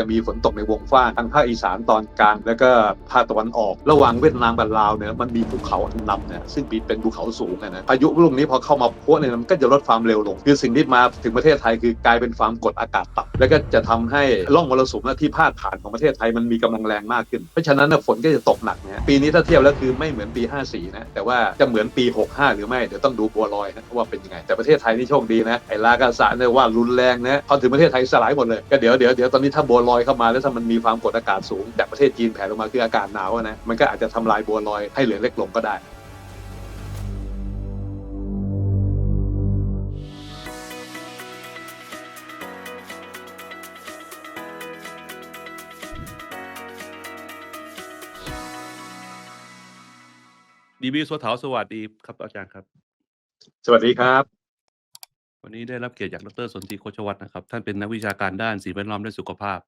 จะมีฝนตกในวงกว้างทางภาคอีสานตอนกลาง แล้วก็ภาคตะวันออก ระหว่างเวียดนามกับลาวเนี่ยมันมีภูเขาอันดำเนี่ยซึ่งเป็นภูเขาสูงอะนะพายุลูกนี้พอเข้ามาพัวเนี่ยมันก็จะลดความเร็วลง คือสิ่งที่มาถึงประเทศไทยคือกลายเป็นความกดอากาศต่ำแล้วก็จะทำให้ร่องมรสุมที่พาดผ่านของประเทศไทยมันมีกำลังแรงมากขึ้น เพราะฉะนั้นฝนก็จะตกหนักนะปีนี้ถ้าเทียบแล้วคือไม่เหมือนปี 54 นะ แต่ว่าจะเหมือนปี 65 หรือไม่เดี๋ยวต้องดูบัวลอยนะว่าเป็นยังไง แต่ประเทศไทยนี่โชคดีนะไอ้ลากาสะเนี่ยว่ารุนแรงนะพอถึงประเทศไทยสลายหมดเลยก็เดี๋ยวเดี๋ยวเดี๋ยวตอนนี้ถ้าบัวลอยเข้ามาแล้วถ้ามันมีความกดอากาศสูงจากประเทศจีนแผ่ลงมาคืออากาศหนาวอะนะมันก็อาจจะทำลายบัวลอยให้เหลือเล็กลงก็ได้ดีบีสัวเถาสวัสดีครับอาจารย์ครับ สวัสดีครับ วันนี้ได้รับเกียรติจากดรสนธิโคชวัฒน์นะครับ ท่านเป็นนักวิชาการด้านสิ่งแวดล้อมและสุขภาพ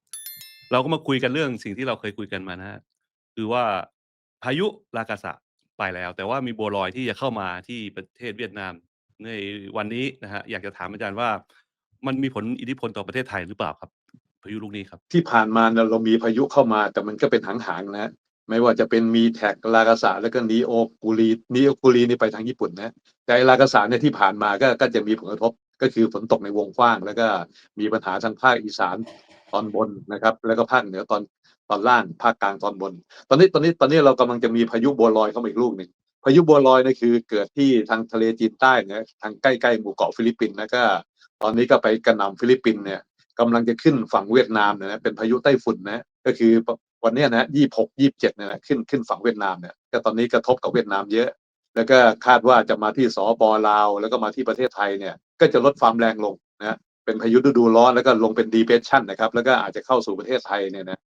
เราก็มาคุยกันเรื่องสิ่งที่เราเคยคุยกันมานะฮะคือว่าพายุลากาสะไปแล้ว แต่ว่ามีบัวลอยที่จะเข้ามาที่ประเทศเวียดนาม ในวันนี้นะฮะอยากจะถามอาจารย์ว่า มันมีผลอิทธิพลต่อประเทศไทยหรือเปล่าครับ พายุลูกนี้ครับ ที่ผ่านมาเนี่ยเรามีพายุเข้ามาแต่มันก็เป็นหางๆนะ ไม่ว่าจะเป็นมีแท็กลากาสะแล้วก็นีโอกูรีนีโอกูรีนี่ไปทางญี่ปุ่นนะ แต่ไอ้ลากาสะเนี่ยที่ผ่านมาก็ก็จะมีผลกระทบก็คือฝนตกในวงกว้าง แล้วก็มีปัญหาทางภาคอีสานตอนบนนะครับ แล้วก็ภาคเหนือตอนตอนล่างภาคกลางตอนบน ตอนนี้ตอนนี้ตอนนี้เรากำลังจะมีพายุบัวลอยเข้ามาอีกลูกหนึ่งพายุบัวลอยนี่คือเกิดที่ทางทะเลจีนใต้นะทางใกล้ๆหมู่เกาะฟิลิปปินส์แล้วก็ ตอนนี้ก็ไปกระหน่ำฟิลิปปินส์เนี่ยกำลังจะขึ้นฝั่งเวียดนามเนี่ยนะเป็นพายุไต้ฝุ่นนะก็คือ วันนี้นะยี่หกยี่เจ็ดเนี่ยนะขึ้นขึ้นฝั่งเวียดนามเนี่ยก็ตอนนี้กระทบกับเวียดนามเยอะ แล้วก็คาดว่าจะมาที่สปลาว แล้วก็มาที่ประเทศไทยเนี่ยก็จะลดความแรงลงนะเป็นพายุฤดูร้อนแล้วก็ลงเป็น depression นะครับ แล้วก็อาจจะเข้าสู่ประเทศไทยเนี่ยนะ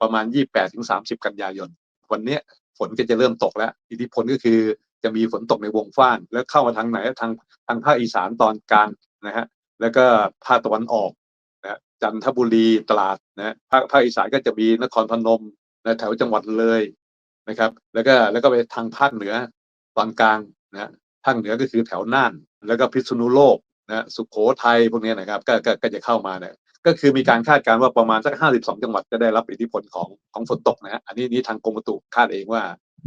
ประมาณ 28ถึง30 กันยายน วันนี้ฝนก็จะเริ่มตกแล้ว อิทธิพลก็คือจะมีฝนตกในวงกว้างแล้วเข้ามาทางไหนทางทางภาคอีสานตอนกลางนะฮะแล้วก็ภาคตะวันออก จันทบุรีตราดนะภาคภาคอีสานก็จะมีนครพนมนะแถวจังหวัดเลยนะครับ แล้วก็แล้วก็ไปทางภาคเหนือตอนกลางนะภาคเหนือก็คือแถวน่าน แล้วก็พิษณุโลกนะสุโขทัยพวกเนี้ยนะครับก็ก็ก็จะเข้ามาเนี่ยก็คือมีการคาดการณ์ว่าประมาณสัก 52 จังหวัดจะได้รับอิทธิพลของของฝนตกนะฮะอันนี้นี่ทางกรมอุตุคาดเองว่า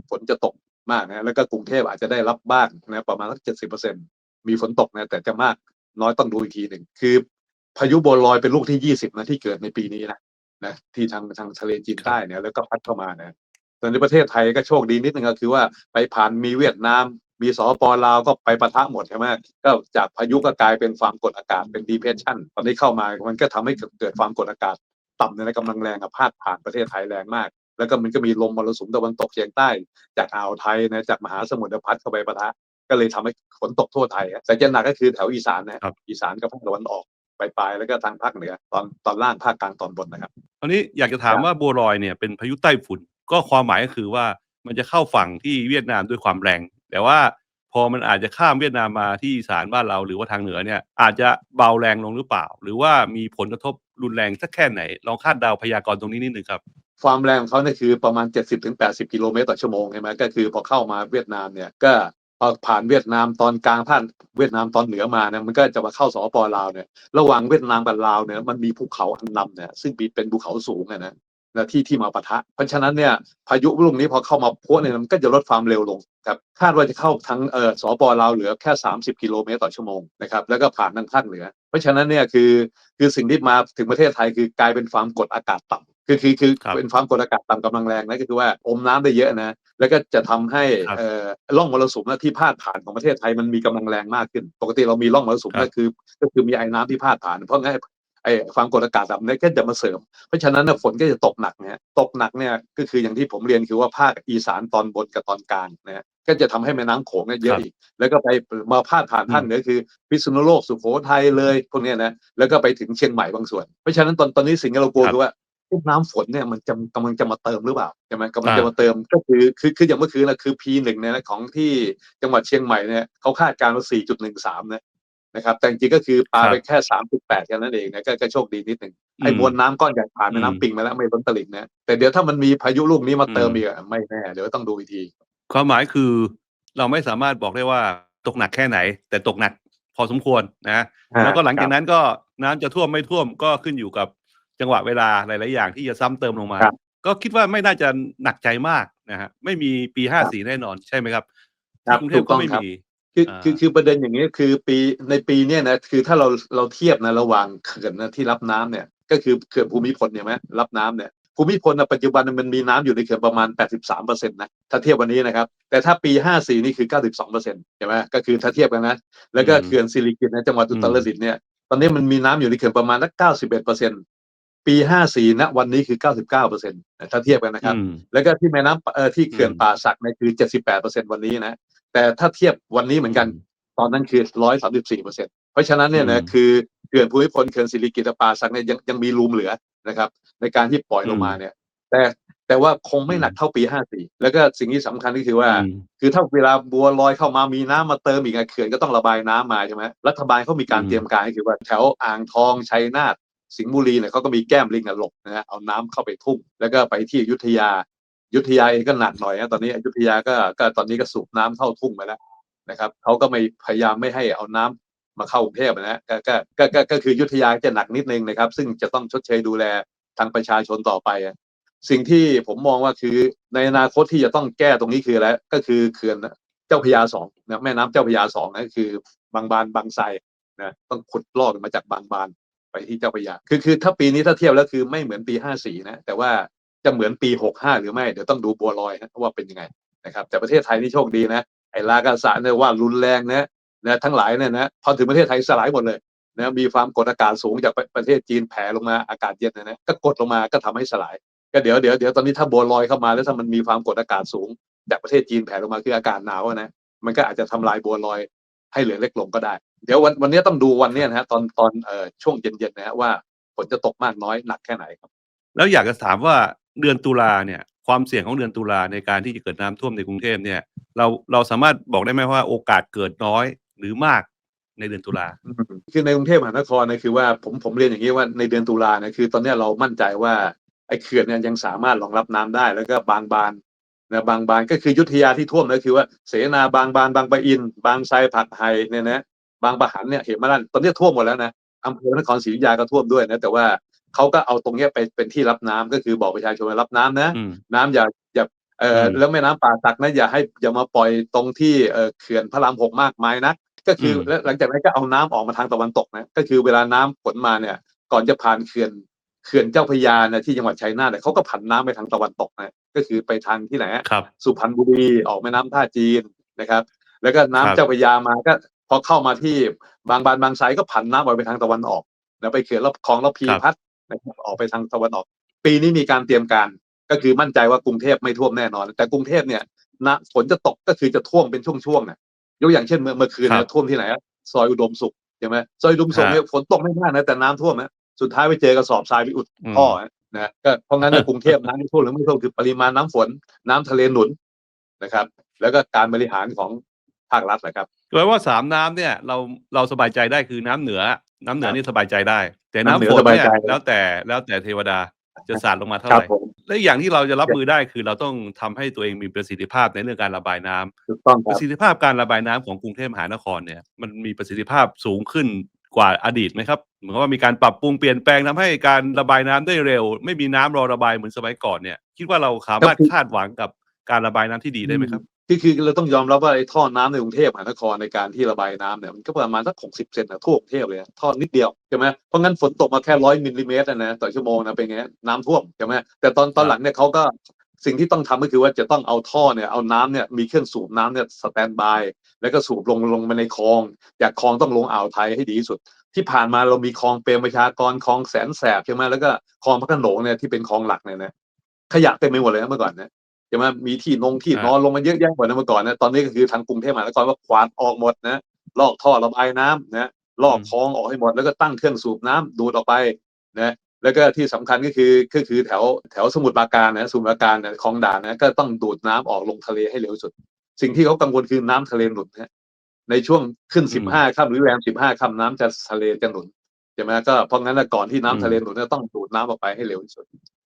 ฝนจะตกมากนะแล้วก็กรุงเทพอาจจะได้รับบ้างนะประมาณสัก 70%มีฝนตกนะแต่จะมากน้อยต้องดูอีกทีหนึ่งคือ พายุบัวลอยเป็นลูกที่20นะที่เกิดในปีนี้นะนะที่ทางทางทะเลจีนใต้เนี่ยแล้วก็พัดเข้ามานะส่วนในประเทศไทยก็โชคดีนิดนึงก็คือว่าไปผ่านมีเวียดนาม มีสปลาวก็ไปปะทะหมดใช่ไหมก็จากพายุก็กลายเป็นความกดอากาศเป็น depression ตอนนี้เข้ามามันก็ทำให้เกิดความกดอากาศต่ำในกำลังแรงกับพาดผ่านประเทศไทยแรงมาก แล้วก็มันก็มีลมมรสุมตะวันตกเฉียงใต้ จากอ่าวไทยนะจากมหาสมุทรพัดเข้าไปปะทะก็เลยทำให้ฝนตกทั่วไทยอะแต่จะหนักก็คือแถวอีสานนะครับอีสานกับภาคตะวันออก ปลายๆแล้วก็ทางภาคเหนือ ตอนตอนล่างภาคกลางตอนบนนะครับ ตอนนี้อยากจะถามครับว่าบัวลอยเนี่ยเป็นพายุใต้ฝุ่นก็ความหมายก็คือว่ามันจะเข้าฝั่งที่เวียดนามด้วยความแรง แต่ว่าพอมันอาจจะข้ามเวียดนามมาที่อีสานบ้านเราหรือว่าทางเหนือเนี่ยอาจจะเบาแรงลงหรือเปล่า หรือว่ามีผลกระทบรุนแรงสักแค่ไหนลองคาดเดาพยากรณ์ตรงนี้นิดนึงครับความแรงของเขาเนี่ยคือประมาณ 70-80 กิโลเมตรต่อชั่วโมงใช่ไหมก็คือพอเข้ามาเวียดนามเนี่ยก็ พอผ่านเวียดนามตอนกลางผ่านเวียดนามตอนเหนือมาเนี่ยมันก็จะมาเข้าสปลาวเนี่ยระหว่างเวียดนามกับลาวเนี่ยมันมีภูเขาอันดำเนี่ยซึ่งมีเป็นภูเขาสูงนะนะที่ที่มาปะทะ เพราะฉะนั้นเนี่ยพายุลูกนี้พอเข้ามาพัวเนี่ยมันก็จะลดความเร็วลงครับคาดว่าจะเข้าทั้งเออสปลาวเหลือแค่ 30 กิโลเมตรต่อชั่วโมงนะครับแล้วก็ผ่านทางภาคเหนือ เพราะฉะนั้นเนี่ยคือคือสิ่งที่มาถึงประเทศไทยคือกลายเป็นความกดอากาศต่ำ คือคือคือครับเป็นความกดอากาศต่ำกำลังแรงนะก็คือว่าอมน้ำได้เยอะนะ แล้วก็จะทำให้ครับเอ่อร่องมรสุมนะที่พาดผ่านของประเทศไทยมันมีกำลังแรงมากขึ้น ปกติเรามีร่องมรสุมครับก็คือก็คือมีไอ้น้ำที่พาดผ่าน เพราะงั้นไอ้ไอ้ความกดอากาศต่ำเนี่ยก็จะมาเสริม เพราะฉะนั้นนะฝนก็จะตกหนักเนี่ยตกหนักเนี่ยก็คืออย่างที่ผมเรียนคือว่าภาคอีสานตอนบนกับตอนกลางนะก็จะทำให้แม่น้ำโขงเนี่ยเยคอะรับอีก แล้วก็ไปมาพาดผ่านภาคเหนือคือพิษณุโลกสุโขทัยเลยพวกเนี้ยนะแล้วก็ไปถึงเชียงใหม่บางส่วน เพราะฉะนั้นตอนตอนนี้สิ่งที่เรากลัวครับ คือว่า พวกน้ำฝนเนี่ยมันจะกำลังจะมาเติมหรือเปล่าใช่ไหมกำลังอ่าจะมาเติมก็คือคือคืออย่างเมื่อคืนนะคือ P1 เนี่ยนะของที่จังหวัดเชียงใหม่เนี่ยเขาคาดการณ์ว่า 4.13 นะนะครับแต่จริงๆก็คือปาไปแค่ 3.8แค่นั้นเองนะก็ก็โชคดีนิดหนึ่งไอ้มวลน้ำก้อนใหญ่ผ่านแม่อืมน้ำปิงมาแล้วไม่ล้นตลิ่งนะแต่เดี๋ยวถ้ามันมีพายุลูกนี้มาเติมอืมอีกอะไม่แน่เดี๋ยวต้องดูอีกทีความหมายคือเราไม่สามารถบอกได้ว่าตกหนักแค่ไหน แต่ตกหนักพอสมควรนะแล้วก็หลังจากนั้นก็น้ำจะท่วมไม่ท่วมก็ขึ้นอยู่กับ จังหวะเวลาหลาย ๆ อย่างที่จะซ้ำเติมลงมาครับก็คิดว่าไม่น่าจะหนักใจมากนะฮะไม่มีปีครับ54แน่นอนใช่ไหมครับครัที่บกรุงเทถูพกก็ต้องไม่ครับมีคืออ่าคือคือประเด็นอย่างนี้คือปีในปีเนี้ยนะคือถ้าเราเราเทียบนะระหว่างเขื่อนนะที่รับน้ำเนี่ย ก็คือเขื่อนภูมิพลเนี่ยไหมรับน้ำเนี่ยภูมิพลนะปัจจุบันมันมีน้ำอยู่ในเขื่อนประมาณ 83เปอร์เซ็นต์นะถ้าเทียบวันนี้นะครับ แต่ถ้าปี 54 นี่คือ 92เปอร์เซ็นต์ใช่ไหมก็คือถ้าเทียบกันนะ แล้วก็อืมเขื่อนสิริกิติ์ในจังหวัดอุตรอืมดิตถ์เนี่ยตอนนี้มันมีน้ำอยู่ในเขื่อนประมาณสัก91เปอร์เซ็นต์ ปี54ณวันนี้คือ99เปอร์เซ็นต์ถ้าเทียบกันนะครับอืมแล้วก็ที่แม่น้ำเอ่อที่เขื่อนอืมป่าสักเนี่ยคือ78เปอร์เซ็นต์วันนี้นะ แต่ถ้าเทียบวันนี้เหมือนกัน ตอนนั้นคือ134เปอร์เซ็นต์เพราะฉะนั้นเนี่ยนะอืมคือเขื่อนภูมิพลเขื่อนสิริกิติ์ป่าสักเนี่ยยังยังมีรูมเหลือนะครับ ในการที่ปล่อยลงมาเนี่ย แต่แต่ว่าคงไม่หนักเท่าปี54แล้วก็สิ่งที่สำคัญก็คือว่าอืมคือถ้าเวลาบัวลอยเข้ามามีน้ำมาเติมอีกอะเขื่อนก็ต้องระบายน้ำมาใช่ไหมรัฐบาลเขามีการอืมเตรียมการก็คือว่าแถวอ่างทองชัยนาท สิงห์บุรีเนี่ยเขาก็มีแก้มลิงอะหลบนะฮะเอาน้ำเข้าไปทุ่งแล้วก็ไปที่อยุธยาอยุธยาเองก็หนักหน่อยนะตอนนี้อยุธยาก็ก็ตอนนี้ก็สูบน้ำเข้าทุ่งไปแล้วนะครับเขาก็ไม่พยายามไม่ให้เอาน้ำมาเข้ากรุงเทพนะฮะก็ก็ก็ก็คืออยุธยาจะหนักนิดนึงนะครับ ซึ่งจะต้องชดเชยดูแลทางประชาชนต่อไป สิ่งที่ผมมองว่าคือในอนาคตที่จะต้องแก้ตรงนี้คืออะไรก็คือเขื่อนเจ้าพระยาสองนะแม่น้ำเจ้าพระยาสองนะคือบางบานบางไทรนะต้องขุดลอกมาจากบางบาน ไปที่เจ้าพระยาคือคือถ้าปีนี้ถ้าเทียบแล้วคือไม่เหมือนปีห้าสี่นะ แต่ว่าจะเหมือนปีหกห้าหรือไม่ เดี๋ยวต้องดูบัวลอยนะว่าเป็นยังไงนะครับ แต่ประเทศไทยนี่โชคดีนะไอ้ลากาสะเนี่ยว่ารุนแรงนะนะทั้งหลายเนี่ยนะพอถึงประเทศไทยสลายหมดเลยนะมีความกดอากาศสูงจากประเทศจีนแผ่ลงมาอากาศเย็นนะนะก็กดลงมาก็ทำให้สลาย ก็เดี๋ยวเดี๋ยวเดี๋ยวตอนนี้ถ้าบัวลอยเข้ามาแล้วถ้ามันมีความกดอากาศสูงจากประเทศจีนแผ่ลงมาคืออากาศหนาวนะมันก็อาจจะทำลายบัวลอยให้เหลือเล็กลงก็ได้ เดี๋ยววันวันนี้ต้องดูวันเนี้ยนะฮะตอนตอนเอ่อช่วงเย็นๆนะฮะว่าฝนจะตกมากน้อยหนักแค่ไหนครับ แล้วอยากจะถามว่าเดือนตุลาเนี่ย ความเสี่ยงของเดือนตุลาในการที่จะเกิดน้ำท่วมในกรุงเทพเนี่ย เราเราสามารถบอกได้ไหมว่าโอกาสเกิดน้อยหรือมากในเดือนตุลาอืมคือในกรุงเทพมหานครเนี่ยคือว่าผมผมเรียนอย่างนี้ว่าในเดือนตุลาเนี่ยคือ ตอนเนี้ยเรามั่นใจว่าไอ้เขื่อนเนี่ยยังสามารถรองรับน้ำได้ แล้วก็บางบานนะบางบานก็คืออยุทธยาที่ท่วมก็คือว่าเสนาบางบานบางปะอิน บางไทรผักไฮเนี่ยนะ บางปะหันเนี่ยเหตุมาลันตอนเนี้ยท่วมหมดแล้วนะอำเภอนครศรีอยุธยาก็ท่วมด้วยนะแต่ว่าเขาก็เอาตรงเนี้ยไปเป็นที่รับน้ำก็คือบอกประชาชนว่ารับน้ำนะอืมน้ำอย่าอย่าเอ่ออมแล้วแม่น้ำป่าสักนะอย่าให้อย่ามาปล่อยตรงที่เอ่อเขื่อนพระรามหกมากมายนัก ก็คืออมแล้วหลังจากนั้นก็เอาน้ำออกมาทางตะวันตกนะก็คือเวลาน้ำฝนมาเนี่ย ก่อนจะผ่านเขื่อนเขื่อนเจ้าพระยานะที่จังหวัดชัยนาทเนี่ยเขาก็ผันน้ำไปทางตะวันตกนะก็คือไปทางที่ไหนอะครับสุพรรณบุรีออกแม่น้ำท่าจีนนะครับ แล้วก็น้ำครับเจ้าพระยามาก็ พอเข้ามาที่บางบานบางไทรก็ผันน้ำออกไปทางตะวันออกแล้วไปเขื่อนรอบคลองรอบพีพัฒน์นะครับออกไปทางตะวันออก ปีนี้มีการเตรียมการก็คือมั่นใจว่ากรุงเทพไม่ท่วมแน่นอน แต่กรุงเทพเนี่ยนะฝนจะตกก็คือจะท่วมเป็นช่วงๆนะยกอย่างเช่นเมื่อเมื่อคืนครัเนี่ยบท่วมที่ไหนอะซอยอุดมสุขใช่ไหมซอยอุดมสุขฮะเนี่ยฝนตกไม่มากนะแต่น้ำท่วมนะสุดท้ายไปเจอกระสอบทรายไปอุดอืมท่อนะก็เพราะงั้นในกรุงเทพน้ำที่ท่วมหรือไม่ท่วมคือปริมาณน้ำฝนน้ำทะเลหนุนนะครับ แล้วก็การบริหารของภาครัฐนะครับ แปลว่าสามน้ำเนี่ย เราเราสบายใจได้คือน้ำเหนือ น้ำเหนือครับนี่สบายใจได้ แต่น้ำเหนืน้ำอฝนสบายเนี่ยใจแล้วแต่แล้วแต่เทวดาจะสาดลงมาเท่าครัไหบร่ผมและอีกอย่างที่เราจะรับมือได้คือเราต้องทำให้ตัวเองมีประสิทธิภาพในเรื่องการระบายน้ำถูกต้องคปรับระสิทธิภาพการระบายน้ำของกรุงเทพมหานครเนี่ย มันมีประสิทธิภาพสูงขึ้นกว่าอดีตไหมครับเหมือนกับว่ามีการปรับปรุงเปลี่ยนแปลงทำให้การระบายน้ำได้เร็ว ไม่มีน้ำรอระบายเหมือนสมัยก่อนเนี่ย คิดว่าเราสามารถครับคาดหวังกับการระบายน้ำที่ดีได้ไหมครับ คือคือเราต้องยอมรับว่าไอ้ท่อน้ำในกรุงเทพมหานครในการที่ระบายน้ำเนี่ยมันก็ประมาณสักหกสิบเซนนะทั่วกรุงเทพเลยนะท่อนิดเดียวใช่ไหมเพราะงั้นฝนตกมาแค่ร้อยมิลลิเมตรนะนะต่อชั่วโมงนะเป็นไงน้ำท่วมใช่ไหมแต่ตอนตอนหลังเนี่ยเขาก็สิ่งที่ต้องทำก็คือว่าจะต้องเอาท่อเนี่ยเอาน้ำเนี่ยมีเครื่องสูบน้ำเนี่ยสแตนบายแล้วก็สูบลงลงมาในคลองจากคลองต้องลงอ่าวไทยให้ดีที่สุด ที่ผ่านมาเรามีคลองเปรมประชากรคลองแสนแสบใช่ไหมแล้วก็คลองพระขนงเนี่ยที่เป็นคลองหลักเนี่ยนะขยะเต็มไปหมดเลยนะเมื่อก่อนนะ ใช่ไหมมีที่นงที่อ่านนอนลงมาเยอะแยะหมดนะเมื่อก่อนนะตอนนี้ก็คือทางกรุงเทพมหานครว่าควานออกหมดนะลอกท่อระบายน้ำนะลอกคลองออกให้หมดแล้วก็ตั้งเครื่องสูบน้ำดูดออกไปนะแล้วก็ที่สำคัญก็คือก็คือแถวแถวสมุทรปราการนะสมุทรปราการนะคลองด่านนะก็ต้องดูดน้ำออกลงทะเลให้เร็วที่สุด สิ่งที่เขากังวลคือน้ำทะเลหนุนนะในช่วงขึ้นอืมสิบห้าค่ำหรือแรมสิบห้าค่ำน้ำจะทะเลจะหนุนใช่ไหมก็เพราะงั้นนะก่อนที่น้ำอืมทะเลหนุนจะต้องดูดน้ำออกไปให้เร็วที่สุด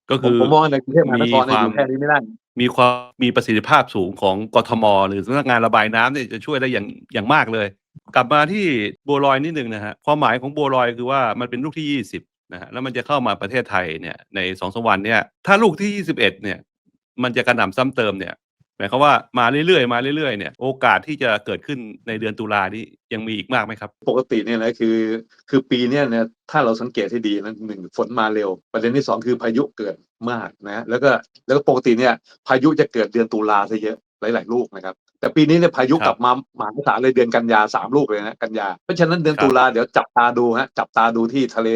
ก็ผมคือผมมองว่าในกรุงเทพมหานครมีเนี่ยความอยู่แค่นี้ไม่ได้ มีความมีประสิทธิภาพสูงของกทม หรือสำนักงานระบายน้ำเนี่ยจะช่วยได้อย่างอย่างมากเลย กลับมาที่บัวลอยนิดหนึ่งนะฮะความหมายของบัวลอยคือว่ามันเป็นลูกที่ยี่สิบนะฮะแล้วมันจะเข้ามาประเทศไทยเนี่ยในสองสามวันเนี่ยถ้าลูกที่ 21เนี่ยมันจะกระหน่ำซ้ำเติมเนี่ย มายความว่ามาเรื่อยๆมาเรื่อยๆเนี่ยโอกาสที่จะเกิดขึ้นในเดือนตุลานี้ยังมีอีกมากไหมครับ ปกติเนี่ยนะคือ คือปีเนี้ยนะถ้าเราสังเกตให้ดีนะหนึ่งฝนมาเร็ว ประเด็นที่สองคือพายุเกิดมากนะแล้วก็แล้วก็ปกติเนี่ยพายุจะเกิดเดือนตุลาซะเยอะหลาย ๆ ลูกนะครับ แต่ปีนี้เนี่ยพายุครับกลับมามหาศาลเลยเดือนกันยาสามลูกเลยนะกันยาเพราะฉะนั้นเดือนครับตุลาเดี๋ยวจับตาดูฮะจับตาดูที่ทะเล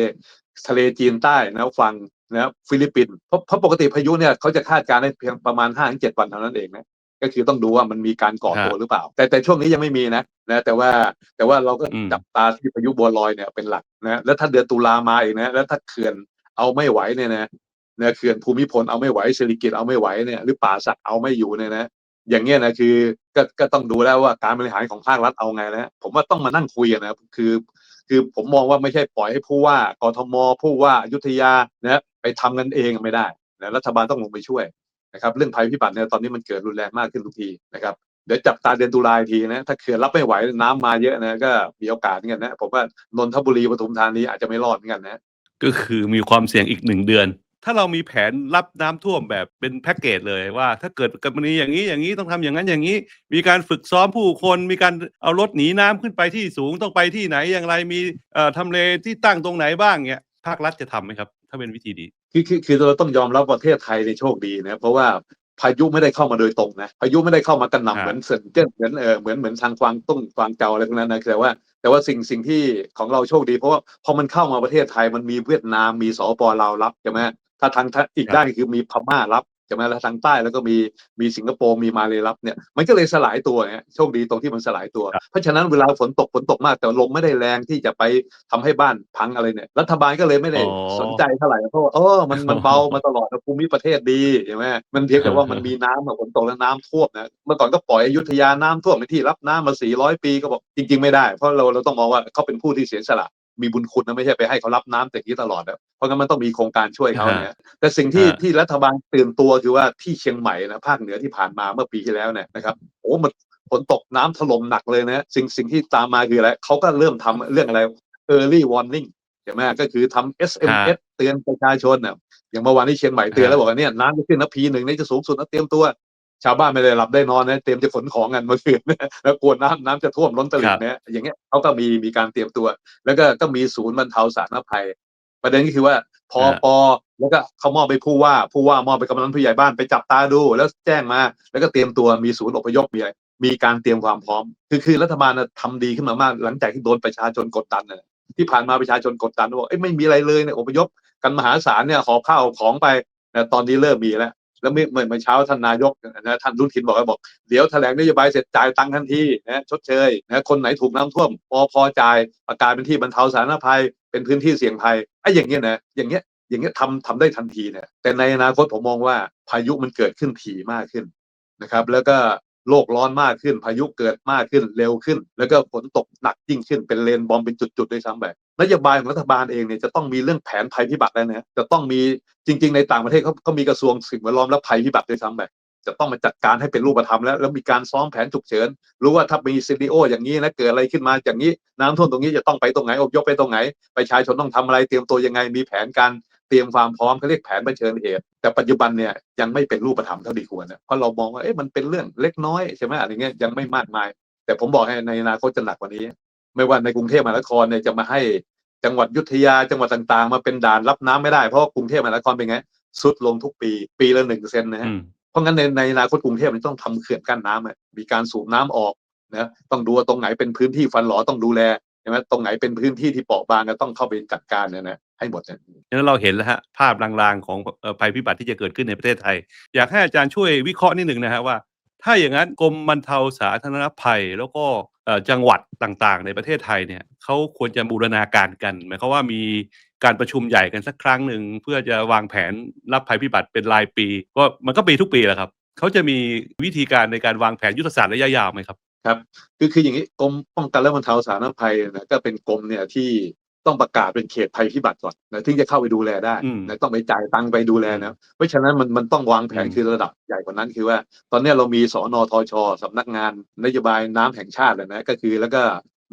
ทะเลจีนใต้นะฝั่งนะฟิลิปปินส์เพราะเพราะปกติพายุเนี่ยเขาจะคาดการณ์ได้เพียงประมาณห้าถึงเจ็ดวันเท่านั้นเองนะ ก็คือต้องดูว่ามันมีการก่อตัวหรือเปล่า แต่แต่ช่วงนี้ยังไม่มีนะนะแต่ว่าแต่ว่าเราก็อืมจับตาที่พายุบัวลอยเนี่ยเป็นหลักนะแล้วถ้าเดือนตุลามาอีกนะแล้วถ้าเขื่อนเอาไม่ไหวเนี่ยนะเนี่ยเขื่อนภูมิพลเอาไม่ไหวเศรษฐกิจเอาไม่ไหวเนี่ยหรือป่าสักเอาไม่อยู่เนี่ยนะอย่างเงี้ยนะคือก็ก็ต้องดูแล้วว่าการบริหารของภาครัฐเอาไงนะผมว่าต้องมานั่งคุยกันนะคือ คือผมมองว่าไม่ใช่ปล่อยให้ผู้ว่ากทมผู้ว่าอยุธยานะไปทำกันเองไม่ได้นะรัฐบาลต้องลงไปช่วย นะครับเรื่องภัยพิบัติเนี่ยตอนนี้มันเกิดรุนแรงมากขึ้นทุกทีนะครับเดี๋ยวจับตาเดือนตุลาทีนะถ้าเขื่อนรับไม่ไหวน้ำมาเยอะนะก็มีโอกาสเหมือนกันนะผมว่านนทบุรีปทุมธานีอาจจะไม่รอดเหมือนกันนะก็คือมีความเสี่ยงอีกหนึ่งเดือน ถ้าเรามีแผนรับน้ำท่วมแบบเป็นแพ็กเกจเลยว่า ถ้าเกิดกรณีอย่างนี้อย่างนี้ต้องทำอย่างนั้นอย่างนี้ มีการฝึกซ้อมผู้คน มีการเอารถหนีน้ำขึ้นไปที่สูงต้องไปที่ไหนอย่างไรมีเอ่อทำเลที่ตั้งตรงไหนบ้างเนี่ยภาครัฐจะทำไหมครับ ถ้าเป็นวิธีดี คือคือคือเราต้องยอมรับว่าประเทศไทยในยโชคดีนะเพราะว่าพายุไม่ได้เข้ามาโดยตรงนะพายุไม่ได้เข้ามากระหน่ำฮะเหมือนเซินเจิ้นเหมือนเออเหมือนเหมือนทางกวางตุ้งกวางเจาอะไรพวกนั้นนะแต่ว่า แต่ว่าสิ่งสิ่งที่ของเราโชคดี เพราะว่าพอมันเข้ามาประเทศไทยมันมีเวียดนามมีสปลาวรับใช่ไหมถ้าทางถ้าอีกด้านคือมีพม่ารับ ใช่ไหมแล้วทางใต้แล้วก็มีมีสิงคโปร์มีมาเลยรับเนี่ยมันก็เลยสลายตัวเนี่ยโชคดีตรงที่มันสลายตัวครับเพราะฉะนั้นเวลาฝนตกฝนตกมาก แต่ลมไม่ได้แรงที่จะไปทำให้บ้านพังอะไรเนี่ย รัฐบาลก็เลยไม่ได้อ๋อสนใจเท่าไหร่เพราะว่าเออมันมันเบามาตลอดนะภูมิประเทศดีใช่ไหมมันเพียงแต่ว่ามันมีน้ำอะฝนตกแล้วน้ำท่วมนะเมื่อก่อนก็ปล่อยอยุธยาน้ำท่วมเป็นที่รับน้ำมา 400 ปีก็บอกจริง ๆ ไม่ได้ เพราะเราเราต้องมองว่าเขาเป็นผู้ที่เสียสละ มีบุญคุณนะไม่ใช่ไปให้เขารับน้ำแต่กี้ตลอดนะเพราะงั้นมันต้องมีโครงการช่วยเขาเนี่ยแต่สิ่งที่ฮะที่รัฐบาลตื่นตัวคือว่าที่เชียงใหม่นะภาคเหนือที่ผ่านมาเมื่อปีที่แล้วเนี่ยนะครับโอ้มันฝนตกน้ำถล่มหนักเลยนะสิ่งสิ่งที่ตามมาคืออะไรเขาก็เริ่มทำเรื่องอะไร early warning ใช่ไหมก็คือทำ SMS เตือนประชาชนน่ะอย่างเมื่อวานที่เชียงใหม่เตือนแล้วบอกว่าเนี่ยน้ำจะขึ้นนะพีหนึ่งนี่จะสูงสุดนะเตรียมตัว ชาวบ้านไม่ได้หลับได้นอนนะเตรียมจะขนของกันเมื่อคืนแล้วกลัวน้ำน้ำจะท่วมล้นตลิ่ครังบเนี่ยอย่างเงี้ยเขาก็มีมีการเตรียมตัว แล้วก็ก็มีศูนย์บรรเทาสาธารณภัย ประเด็นก็คือว่าพอปอแล้วก็เขามอบไปผู้ว่า ผู้ว่ามอบไปกำนันผู้ใหญ่บ้านไปจับตาดู แล้วแจ้งมา แล้วก็เตรียมตัวมีศูนย์อพยพมีอะไรมีการเตรียมความพร้อม คือคือรัฐบาลน่ะทำดีขึ้นมามาก หลังจากที่โดนประชาชนกดดันน่ะที่ผ่านมาประชาชนกดดันว่าเอ้ยไม่มีอะไรเลยเนี่ยอพยพกันมหาศาลเนี่ยหอบข้าวของไปนะตอนนี้เริ่มมีแล้ว แล้วเมื่อเมื่อเช้าท่านนายกนะท่านรุ่นทินบอกว่าบอกเดี๋ยวแถลงนโยบายเสร็จจ่ายตังค์ทันทีนะชดเชยนะคนไหนถูกน้ำท่วมพอพอจ่ายประกาศเป็นที่บรรเทาสาธารณภัย เป็นพื้นที่เสี่ยงภัยไอ้อย่างเงี้ยนะอย่างเงี้ยอย่างเงี้ยทำทำได้ทันทีเนี่ยแต่ในอนาคตผมมองว่าพายุมันเกิดขึ้นถี่มากขึ้นนะครับ แล้วก็โลกร้อนมากขึ้น พายุเกิดมากขึ้นเร็วขึ้น แล้วก็ฝนตกหนักยิ่งขึ้นเป็นเลนบอมเป็นจุดๆด้วยซ้ำไป นโยบายของรัฐบาลเองเนี่ยจะต้องมีเรื่องแผนภัยพิบัติแล้วนะจะต้องมีจริง ๆ ในต่างประเทศเขาเขามีกระทรวงสิ่งแวดล้อมและภัยพิบัติด้วยซ้ำไปจะต้องมาจัดการให้เป็นรูปธรรมแล้วแล้วมีการซ้อมแผนฉุกเฉินรู้ว่าถ้ามีซีดีโออย่างนี้นะเกิดอะไรขึ้นมาอย่างนี้น้ำท่วมตรงนี้จะต้องไปตรงไหนอพยพไปตรงไหนประชาชนต้องทำอะไรเตรียมตัวยังไงมีแผนการเตรียมความพร้อมเขาเรียกแผนเผชิญเหตุ แต่ปัจจุบันเนี่ยยังไม่เป็นรูปธรรมเท่าที่ควรนะเพราะเรามองว่าเอ๊ะมันเป็นเรื่องเล็กน้อยใช่ไหมอะไรเงี้ยยังไม่มากมาย แต่ผมบอกให้ในอนาคตจะหนักกว่านี้ ไม่ว่าในกรุงเทพมหานครเนี่ยจะมาให้จังหวัดยุทธยาจังหวัดต่างๆ มาเป็นด่านรับน้ำไม่ได้เพราะกรุงเทพมหานครเป็นไงสุดลงทุกปี ปีละหนึ่งเซนนะฮะเพราะงั้นในในอนาคตกรุงเทพมันต้องทำเขื่อนกั้นน้ำมีการสูบน้ำออกนะต้องดูว่าตรงไหนเป็นพื้นที่ฟันหลอต้องดูแลใช่ไหมตรงไหนเป็นพื้นที่ที่เปราะบางก็ต้องเข้าไปจัดการเนี่ยนะให้หมดเนี่ยฉะนั้นเราเห็นแล้วฮะภาพลางๆของภัยพิบัติที่จะเกิดขึ้นในประเทศไทย อยากให้อาจารย์ช่วยวิเคราะห์นิดหนึ่งนะฮะว่า ถ้าอย่างนั้นกรมบรรเทาสาธารณภัยแล้วก็ จังหวัดต่างๆ ในประเทศไทยเนี่ยเขาควรจะบูรณาการกัน หมายความว่ามีการประชุมใหญ่กันสักครั้งหนึ่งเพื่อจะวางแผนรับภัยพิบัติเป็นรายปี ก็มันก็ปีทุกปีแหละครับเขาจะมีวิธีการในการวางแผนยุทธศาสตร์ระยะยาวไหมครับครับคือคืออย่างนี้กรมป้องกันและบรรเทาสาธารณภัยนะก็เป็นกรมเนี่ยที่ ต้องประกาศเป็นเขตภัยพิบัติก่อนนะถึงจะเข้าไปดูแลได้อืมนะต้องไปจ่ายตังค์ไปดูแลนะเพราะฉะนั้นมันมันต้องวางแผนอืมคือระดับใหญ่กว่านั้นคือว่า ตอนเนี้ยเรามีสอนอทชสำนักงานนโยบายน้ำแห่งชาติเลยนะก็คือแล้วก็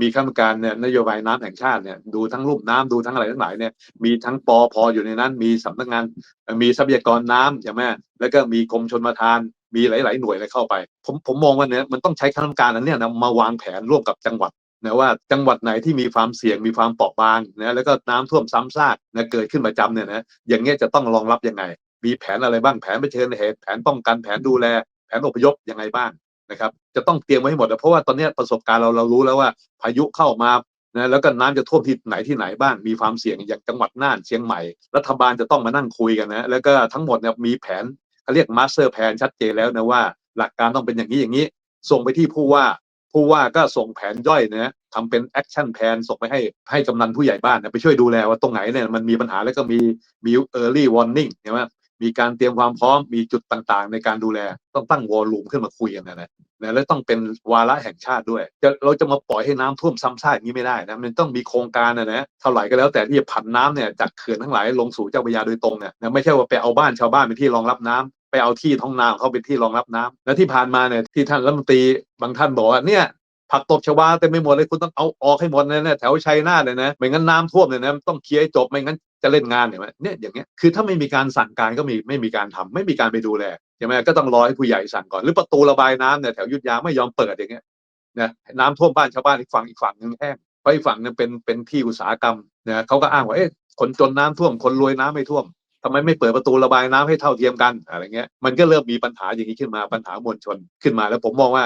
มีข้ามการเนี่ยนโยบายน้ำแห่งชาติเนี่ยดูทั้งรูปน้ำดูทั้งอะไรทั้งหลายเนี่ยมีทั้งปอพออยู่ในนั้น มีสำนักงานเอ่อมีทรัพยากรน้ำใช่ไหมแล้วก็มีกรมชนประทานมีหลาย ๆ หน่วยอะไรเข้าไป ผมผมมองว่าเนี่ยมันต้องใช้คณะกรรมการนั้นเนี่ยนะมาวางแผนร่วมกับจังหวัด นะว่าจังหวัดไหนที่มีความเสี่ยงมีความเปราะบางนะแล้วก็น้ำท่วมซ้ำซากนะเกิดขึ้นประจำเนี่ยนะอย่างเงี้ยจะต้องรองรับยังไง มีแผนอะไรบ้างแผนเผชิญเหตุแผนป้องกันแผนดูแล แผนอพยพยังไงบ้างนะครับ จะต้องเตรียมไว้ให้หมดนะเพราะว่าตอนนี้ประสบการณ์เราเรารู้แล้วว่า พายุเข้ามานะแล้วก็น้ำจะท่วมที่ไหนที่ไหนบ้าง มีความเสี่ยงอย่างจังหวัดน่านเชียงใหม่ รัฐบาลจะต้องมานั่งคุยกันนะ แล้วก็ทั้งหมดเนี่ยมีแผนเขาเรียกมาสเตอร์แผนชัดเจนแล้วนะว่า หลักการต้องเป็นอย่างนี้อย่างนี้ ส่งไปที่ผู้ว่า ผู้ว่าก็ส่งแผนย่อยนะทำเป็นแอคชั่นแผนส่งไปให้ให้กำนันผู้ใหญ่บ้านนะไปช่วยดูแลว่าตรงไหนเนี่ยมันมีปัญหาแล้วก็มีมี early warning ใช่ไหมมีการเตรียมความพร้อมมีจุดต่างๆ ในการดูแลต้องตั้งวอลลุ่มขึ้นมาคุยกันนะนะนะแล้วต้องเป็นวาระแห่งชาติด้วยจะเราจะมาปล่อยให้น้ำท่วมซ้ำซากอย่างนี้ไม่ได้นะมันต้องมีโครงการนะนะเท่าไหร่ก็แล้วแต่ที่จะผันน้ำเนี่ยจากเขื่อนทั้งหลายลงสู่เจ้าพระยาโดยตรงเนี่ยนะไม่ใช่ว่าไปเอาบ้านชาวบ้านเป็นที่รองรับน้ำ ไปเอาที่ท้องนาของเขาเป็นที่รองรับน้ำและที่ผ่านมาเนี่ยที่ท่านรัฐมนตรีบางท่านบอกว่าเนี่ยผักตบชวาเต็มไปหมดเลยคุณต้องเอาออกให้หมดเลยนะแถวชัยนาทเลยนะไม่งั้นน้ำท่วมเลยนะต้องเคลียร์ให้จบไม่งั้นจะเล่นงานเนี่ยเนี่ยอย่างเงี้ยคือถ้าไม่มีการสั่งการก็มีไม่มีการทำไม่มีการไปดูแลใช่ไหมก็ต้องรอให้ผู้ใหญ่สั่งก่อนหรือประตูระบายน้ำเนี่ยแถวยุทธยาไม่ยอมเปิดอย่างเงี้ยนะน้ำท่วมบ้านชาวบ้านอีกฝั่งอีกฝั่งหนึงแห้งเพราะอีกฝั่งนึงเป็นเป็นที่อุตสาหกรรมนะเขาก็อ้างว่าเอ๊ะคนจนน้ำท่วมคนรวยน้ำไม่ท่วม ทำไมไม่เปิดประตูระบายน้ำให้เท่าเทียมกันอะไรเงี้ยมันก็เริ่มมีปัญหาอย่างนี้ขึ้นมาปัญหามวลชนขึ้นมาแล้วผมมองว่า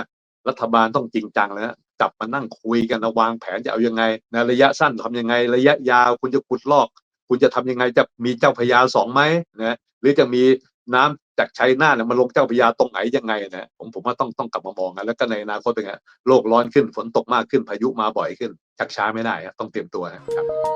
รัฐบาลต้องจริงจังแล้วจับมานั่งคุยกันวางแผนจะเอายังไงนะระยะสั้นทำยังไง ระยะยาวคุณจะขุดลอก คุณจะทำยังไงจะมีเจ้าพระยาสองไหมนะหรือจะมีน้ำจากชัยนาทเนี่ยมาลงเจ้าพระยาตรงไหนยังไงนะผมผมว่าต้องต้องกลับมามองนะแล้วก็ในอนาคตเป็นไงโลกร้อนขึ้นฝนตกมากขึ้นพายุมาบ่อยขึ้นชักช้าไม่ได้ต้องเตรียมตัวนะครับ